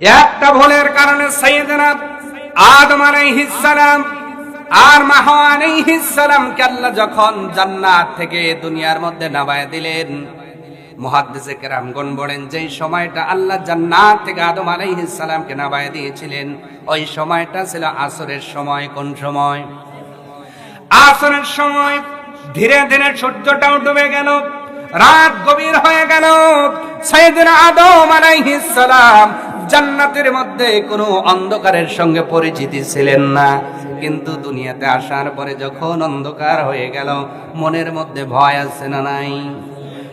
একটা ভুলের কারণে সাইয়েদনা আদম আর আল্লাহ যখন জান্নাত থেকে দুনিয়ার মধ্যে নামায় দিলেন কেরামগণ বলেন, যেই সময়টা আল্লাহ জান্নাত থেকে আদম আলাইহিস সালামকে নামায় দিয়েছিলেন, ওই সময়টা ছিল আসরের সময়। কোন সময়? আসরের সময় ধীরে ধীরে সূর্যটাও ডুবে গেল, রাত গভীর হয়ে গেল, সাইয়েদনা আদম আলাইহিস জান্নাতের মধ্যে কোনো অন্ধকারের সঙ্গে পরিচিতি ছিলেন না। কিন্তু দুনিয়াতে আসার পরে যখন অন্ধকার হয়ে গেল, মনের মধ্যে ভয় আছে না নাই?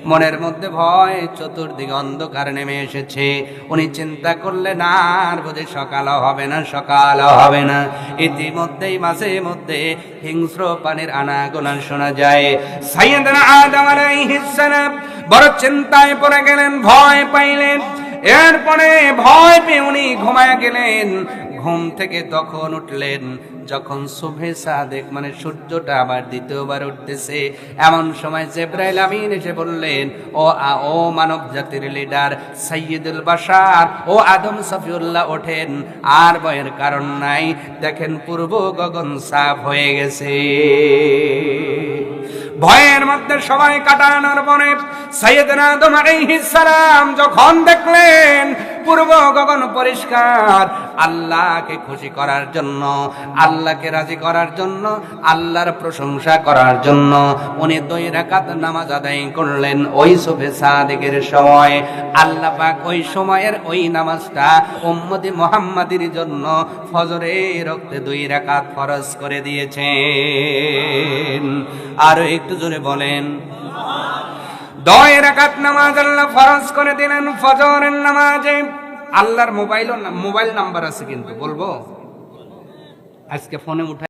মনের মধ্যে ভয় চতুর্দিকে অন্ধকার নেমে এসেছে। উনি চিন্তা করলেন, আর বোধে সকাল হবে না সকাল হবে না। ইতিমধ্যেই মাঝে মধ্যে হিংস্র পানির আনাগোনা শোনা যায়। বড় চিন্তায় পড়ে গেলেন, ভয় পাইলেন। এরপরে ভয় পেয়ে উনি ঘুমায় গেলেন। ঘুম থেকে তখন উঠলেন। যখন শুভে সাদেক মানে সূর্যটা আবার দ্বিতীয়বার উঠতেছে, এমন সময় জেব্রাইল আমিন এসে বললেন, ও ও মানব জাতির লিডার সাইয়দুল বাশার, ও আদম সফিউল্লাহ ওঠেন। আর ভয়ের কারণ নাই। দেখেন পূর্ব গগন সাফ হয়ে গেছে। ভয়ের মধ্যে সবাই কাটানোর পরে সৈয়দনা আদম সালাম যখন দেখলেন পূর্ব গগন পরিষ্কার, আল্লাহকে খুশি করার জন্য, আল্লাহকে রাজি করার জন্য, আল্লাহর প্রশংসা করার জন্য উনি দুই রাকাত নামাজ আদায় করলেন। ওই শুভে সময়, আল্লাহ পাক ওই সময়ের ওই নামাজটা উম্মতি মুহাম্মাদির জন্য ফজরে রক্তে দুই রাকাত ফরজ করে দিয়েছেন। আরও একটু জোরে বলেন। দয় রাকাত নামাজ আল্লাহ ফরজ করে দিলেন, ফজরের নামাজে। আল্লাহর মোবাইল মোবাইল নাম্বার আছে কিন্তু, বলব? আজকে ফোনে উঠা